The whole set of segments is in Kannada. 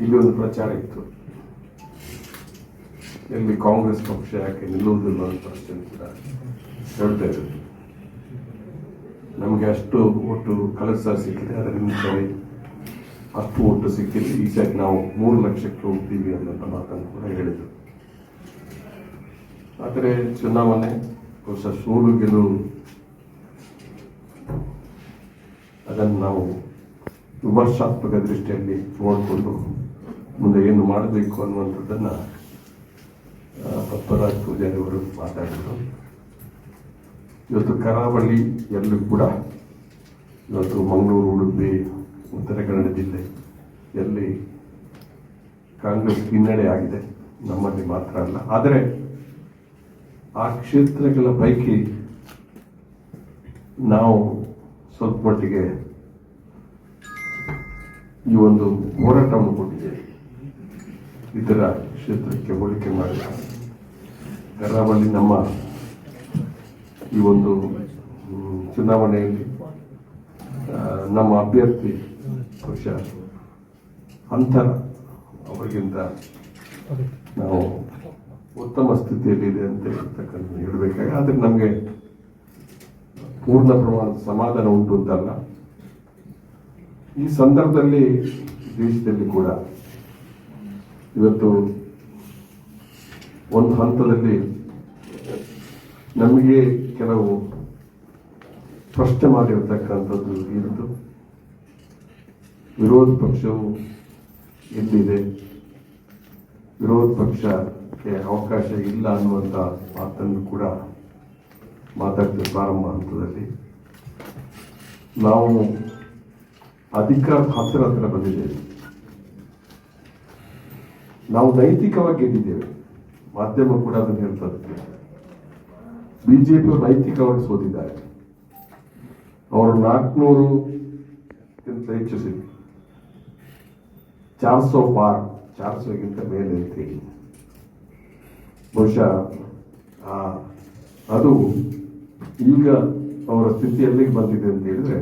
ಇಲ್ಲಿ ಒಂದು ಪ್ರಚಾರ ಇತ್ತು. ಎಲ್ಲಿ ಕಾಂಗ್ರೆಸ್ ಪಕ್ಷ ಯಾಕೆ ನಿಲ್ಲುವುದಿಲ್ಲ ಅಂತ ಹೇಳ್ತಾ ಇದ್ರು. ನಮಗೆ ಅಷ್ಟು ಒಟ್ಟು ಕಲಸ ಸಿಕ್ಕಿದೆ ಅದರಿಂದ ಸರಿ ಅಷ್ಟು ಒಟ್ಟು ಸಿಕ್ಕಿದೆ. ಈ ಸರಿ ನಾವು ಮೂರು ಲಕ್ಷಕ್ಕೆ ಹೋಗ್ತೀವಿ ಅನ್ನೋಂಥ ಮಾತನ್ನು ಕೂಡ ಹೇಳಿದರು. ಆದರೆ ಚುನಾವಣೆ, ಹೊಸ ಸೋಲು ಗೆಲುವು, ಅದನ್ನು ನಾವು ವಿಮರ್ಶಾತ್ಮಕ ದೃಷ್ಟಿಯಲ್ಲಿ ನೋಡಿಕೊಂಡು ಮುಂದೆ ಏನು ಮಾಡಬೇಕು ಅನ್ನುವಂಥದ್ದನ್ನು ಪದ್ಮರಾಜ್ ಪೂಜಾರಿ ಅವರು ಮಾತಾಡಿದರು. ಇವತ್ತು ಕರಾವಳಿ ಎಲ್ಲೂ ಕೂಡ, ಇವತ್ತು ಮಂಗಳೂರು, ಉಡುಪಿ, ಉತ್ತರ ಕನ್ನಡ ಜಿಲ್ಲೆ ಎಲ್ಲಿ ಕಾಂಗ್ರೆಸ್ ಹಿನ್ನಡೆ ಆಗಿದೆ, ನಮ್ಮಲ್ಲಿ ಮಾತ್ರ ಅಲ್ಲ. ಆದರೆ ಆ ಕ್ಷೇತ್ರಗಳ ಪೈಕಿ ನಾವು ಸ್ವಲ್ಪ ಮಟ್ಟಿಗೆ ಈ ಒಂದು ಹೋರಾಟವನ್ನು ಕೊಟ್ಟಿದ್ದೇವೆ. ಇತರ ಕ್ಷೇತ್ರಕ್ಕೆ ಹೋಲಿಕೆ ಮಾಡಿ ಕರಾವಳಿ ನಮ್ಮ ಈ ಒಂದು ಚುನಾವಣೆಯಲ್ಲಿ ನಮ್ಮ ಅಭ್ಯರ್ಥಿ ಪಕ್ಷ ಅಂತರ ಅವರಿಗಿಂತ ನಾವು ಉತ್ತಮ ಸ್ಥಿತಿಯಲ್ಲಿದೆ ಅಂತ ಹೇಳ್ತಕ್ಕಂಥ ಹೇಳಬೇಕಾಗಿ, ಆದರೆ ನಮಗೆ ಪೂರ್ಣ ಪ್ರಮಾಣದ ಸಮಾಧಾನ ಉಂಟು ಅಂತಲ್ಲ. ಈ ಸಂದರ್ಭದಲ್ಲಿ ದೇಶದಲ್ಲಿ ಕೂಡ ಇವತ್ತು ಒಂದು ಹಂತದಲ್ಲಿ ನಮಗೆ ಕೆಲವು ಪ್ರಶ್ನೆ ಮಾಡಿರ್ತಕ್ಕಂಥದ್ದು ಇದ್ದು ವಿರೋಧ ಪಕ್ಷವು ಎಲ್ಲಿದೆ? ವಿರೋಧ ಪಕ್ಷಕ್ಕೆ ಅವಕಾಶ ಇಲ್ಲ ಅನ್ನುವಂಥ ಮಾತನ್ನು ಕೂಡ ಮಾತಾಡ್ತೀವಿ ಪ್ರಾರಂಭ ಹಂತದಲ್ಲಿ. ನಾವು ಅಧಿಕಾರ ಹತ್ತಿರ ಹತ್ತಿರ ಬಂದಿದ್ದೇವೆ. ನಾವು ನೈತಿಕವಾಗಿ ಗೆದ್ದಿದ್ದೇವೆ ಮಾಧ್ಯಮ ಕೂಡ ಅದನ್ನು ಹೇಳ್ತದೆ. ಬಿಜೆಪಿ ನೈತಿಕವಾಗಿ ಸೋತಿದ್ದಾರೆ. ಅವರು ನಾಲ್ಕುನೂರು ಹೆಚ್ಚು ಸಿಕ್ಕಿ ಚಾರ್ ಸೋ ಪಾರ್ ಚಾರ್ ಸೋಗಿಂತ ಮೇಲೆ ಅಂತ ಹೇಳಿ. ಬಹುಶಃ ಆ, ಅದು ಈಗ ಅವರ ಸ್ಥಿತಿ ಎಲ್ಲಿಗೆ ಬಂದಿದೆ ಅಂತ ಹೇಳಿದ್ರೆ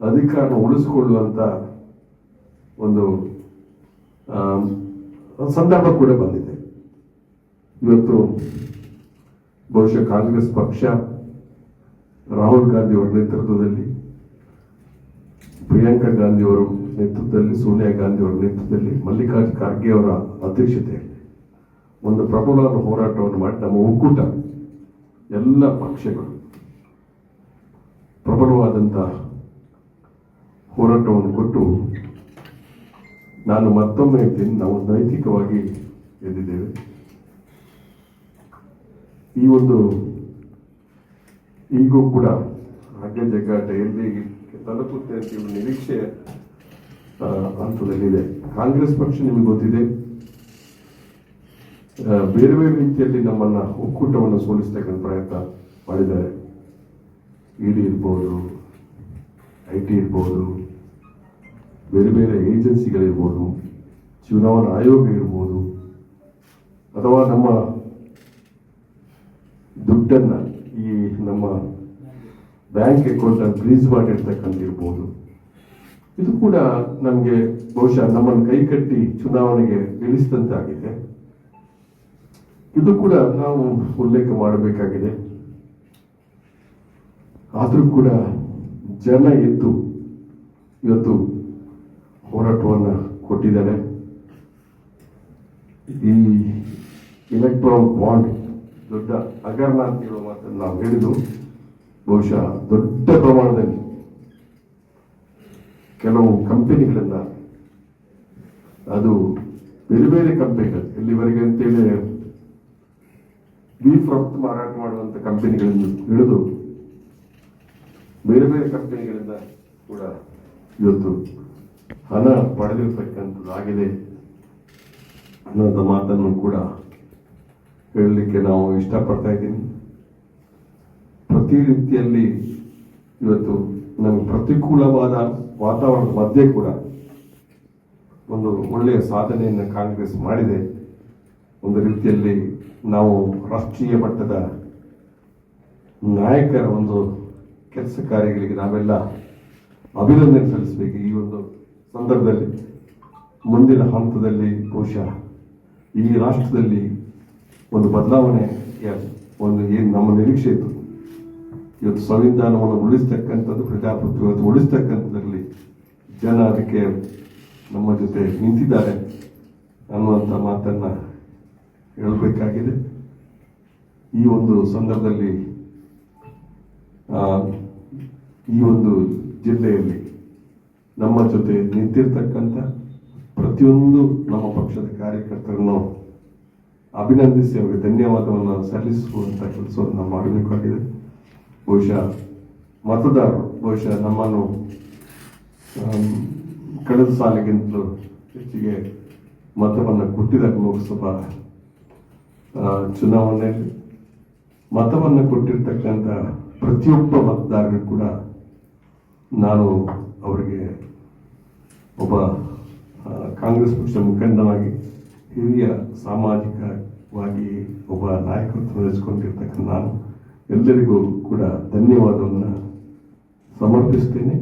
ಅಧಿಕಾರ ಉಳಿಸಿಕೊಳ್ಳುವಂತ ಒಂದು ಒಂದು ಸಂದರ್ಭ ಕೂಡ ಬಂದಿದೆ. ಇವತ್ತು ಬಹುಶಃ ಕಾಂಗ್ರೆಸ್ ಪಕ್ಷ ರಾಹುಲ್ ಗಾಂಧಿ ಅವರ ನೇತೃತ್ವದಲ್ಲಿ, ಪ್ರಿಯಾಂಕಾ ಗಾಂಧಿ ಅವರ ನೇತೃತ್ವದಲ್ಲಿ, ಸೋನಿಯಾ ಗಾಂಧಿ ಅವರ ನೇತೃತ್ವದಲ್ಲಿ ಮಲ್ಲಿಕಾರ್ಜುನ ಖರ್ಗೆ ಅವರ ಅಧ್ಯಕ್ಷತೆಯಲ್ಲಿ ಒಂದು ಪ್ರಬಲವಾದ ಹೋರಾಟವನ್ನು ಮಾಡಿ ನಮ್ಮ ಒಕ್ಕೂಟ, ಎಲ್ಲ ಪಕ್ಷಗಳು ಪ್ರಬಲವಾದಂತಹ ಹೋರಾಟವನ್ನು ಕೊಟ್ಟು ನಾನು ಮತ್ತೊಮ್ಮೆ ಹೇಳ್ತೀನಿ, ನಾವು ನೈತಿಕವಾಗಿ ಎದ್ದಿದ್ದೇವೆ. ಈ ಒಂದು ಈಗೂ ಕೂಡ ರಾಜ್ಯ ಜಗ್ಗಾಟ ಎಲ್ಲಿ ತಲುಪುತ್ತೆ ಅಂತ ನಿರೀಕ್ಷೆ ಹಂತದಲ್ಲಿದೆ. ಕಾಂಗ್ರೆಸ್ ಪಕ್ಷ ನಿಮಗೆ ಗೊತ್ತಿದೆ ಬೇರೆ ಬೇರೆ ರೀತಿಯಲ್ಲಿ ನಮ್ಮನ್ನ ಒಕ್ಕೂಟವನ್ನು ಸೋಲಿಸ್ತಕ್ಕಂಥ ಪ್ರಯತ್ನ ಮಾಡಿದ್ದಾರೆ. ಇಡಿ ಇರ್ಬೋದು, ಐ ಟಿ ಇರ್ಬೋದು ಬೇರೆ ಬೇರೆ ಏಜೆನ್ಸಿಗಳಿರ್ಬೋದು, ಚುನಾವಣಾ ಆಯೋಗ ಇರ್ಬೋದು, ಅಥವಾ ನಮ್ಮ ದುಡ್ಡನ್ನ ಈ ನಮ್ಮ ಬ್ಯಾಂಕ್ ಅಕೌಂಟ್ ಫ್ರೀಸ್ ಮಾಡಿರ್ತಕ್ಕಂಥ ಇರ್ಬೋದು. ಇದು ಕೂಡ ನಮಗೆ ಬಹುಶಃ ನಮ್ಮನ್ನು ಕೈಕಟ್ಟಿ ಚುನಾವಣೆಗೆ ಇಳಿಸಿದಂತಾಗಿದೆ ಇದು ಕೂಡ ನಾವು ಉಲ್ಲೇಖ ಮಾಡಬೇಕಾಗಿದೆ. ಆದರೂ ಕೂಡ ಜನ ಎದ್ದು ಇವತ್ತು ಹೋರಾಟವನ್ನು ಕೊಟ್ಟಿದ್ದಾರೆ ಈ ಇಲೆಕ್ಟ್ರಾನ್ ಬಾಂಡ್ ದೊಡ್ಡ ಹಗರಣ ಅಂತ ಹೇಳುವ ಮಾತನ್ನು ನಾವು ಹೇಳಿದ್ದು, ಬಹುಶಃ ದೊಡ್ಡ ಪ್ರಮಾಣದಲ್ಲಿ ಕೆಲವು ಕಂಪನಿಗಳನ್ನ ಅದು ಬೇರೆ ಬೇರೆ ಕಂಪನಿಗಳು, ಇಲ್ಲಿವರೆಗೆ ಅಂತೇಳಿ ಬೀಫ್ ರಫ್ತು ಮಾರಾಟ ಮಾಡುವಂತ ಕಂಪನಿಗಳನ್ನು ಹಿಡಿದು ಬೇರೆ ಬೇರೆ ಕಂಪನಿಗಳಿಂದ ಕೂಡ ಇವತ್ತು ಹಣ ಪಡೆದಿರ್ತಕ್ಕಂಥದ್ದಾಗಿದೆ ಅನ್ನೋಂಥ ಮಾತನ್ನು ಕೂಡ ಹೇಳಲಿಕ್ಕೆ ನಾವು ಇಷ್ಟಪಡ್ತಾ ಇದ್ದೀನಿ. ಪ್ರತಿ ರೀತಿಯಲ್ಲಿ ಇವತ್ತು ನಮ್ಗೆ ಪ್ರತಿಕೂಲವಾದ ವಾತಾವರಣದ ಮಧ್ಯೆ ಕೂಡ ಒಂದು ಒಳ್ಳೆಯ ಸಾಧನೆಯನ್ನು ಕಾಂಗ್ರೆಸ್ ಮಾಡಿದೆ. ಒಂದು ರೀತಿಯಲ್ಲಿ ನಾವು ರಾಷ್ಟ್ರೀಯ ಮಟ್ಟದ ನಾಯಕರ ಒಂದು ಕೆಲಸ ಕಾರ್ಯಗಳಿಗೆ ನಾವೆಲ್ಲ ಅಭಿನಂದನೆ ಸಲ್ಲಿಸಬೇಕು. ಈ ಒಂದು ಸಂದರ್ಭದಲ್ಲಿ, ಮುಂದಿನ ಹಂತದಲ್ಲಿ ಬಹುಶಃ ಈ ರಾಷ್ಟ್ರದಲ್ಲಿ ಒಂದು ಬದಲಾವಣೆ ಒಂದು ಏನು ನಮ್ಮ ನಿರೀಕ್ಷೆ ಇತ್ತು. ಇವತ್ತು ಸಂವಿಧಾನವನ್ನು ಉಳಿಸ್ತಕ್ಕಂಥದ್ದು, ಪ್ರಜಾಪ್ರಭುತ್ವ ಉಳಿಸ್ತಕ್ಕಂಥದ್ರಲ್ಲಿ ಜನ ಅದಕ್ಕೆ ನಮ್ಮ ಜೊತೆ ನಿಂತಿದ್ದಾರೆ ಅನ್ನುವಂಥ ಮಾತನ್ನು ಹೇಳಬೇಕಾಗಿದೆ. ಈ ಒಂದು ಸಂದರ್ಭದಲ್ಲಿ ಈ ಒಂದು ನಮ್ಮ ಜೊತೆ ನಿಂತಿರ್ತಕ್ಕಂಥ ಪ್ರತಿಯೊಂದು ನಮ್ಮ ಪಕ್ಷದ ಕಾರ್ಯಕರ್ತರನ್ನು ಅಭಿನಂದಿಸಿ ಅವರಿಗೆ ಧನ್ಯವಾದವನ್ನು ಸಲ್ಲಿಸುವಂತ ಕೆಲಸವನ್ನು ಮಾಡಬೇಕಾಗಿದೆ ಬಹುಶಃ ಮತದಾರರು, ಬಹುಶಃ ನಮ್ಮನ್ನು ಕಳೆದ ಸಾಲಿಗಿಂತಲೂ ಹೆಚ್ಚಿಗೆ ಮತವನ್ನು ಕೊಟ್ಟಿದಾಗ ಲೋಕಸಭಾ ಚುನಾವಣೆಯಲ್ಲಿ ಮತವನ್ನು ಕೊಟ್ಟಿರ್ತಕ್ಕಂಥ ಪ್ರತಿಯೊಬ್ಬ ಮತದಾರರು ಕೂಡ ನಾನು ಅವರಿಗೆ ಒಬ್ಬ ಕಾಂಗ್ರೆಸ್ ಪಕ್ಷ ಮುಖಂಡನಾಗಿ ಹಿರಿಯ ಸಾಮಾಜಿಕವಾಗಿ ಒಬ್ಬ ನಾಯಕತ್ವ ವಹಿಸಿಕೊಂಡಿರ್ತಕ್ಕಂಥ ನಾನು, ಎಲ್ಲರಿಗೂ ಕೂಡ ಧನ್ಯವಾದವನ್ನು ಸಮರ್ಪಿಸ್ತೇನೆ.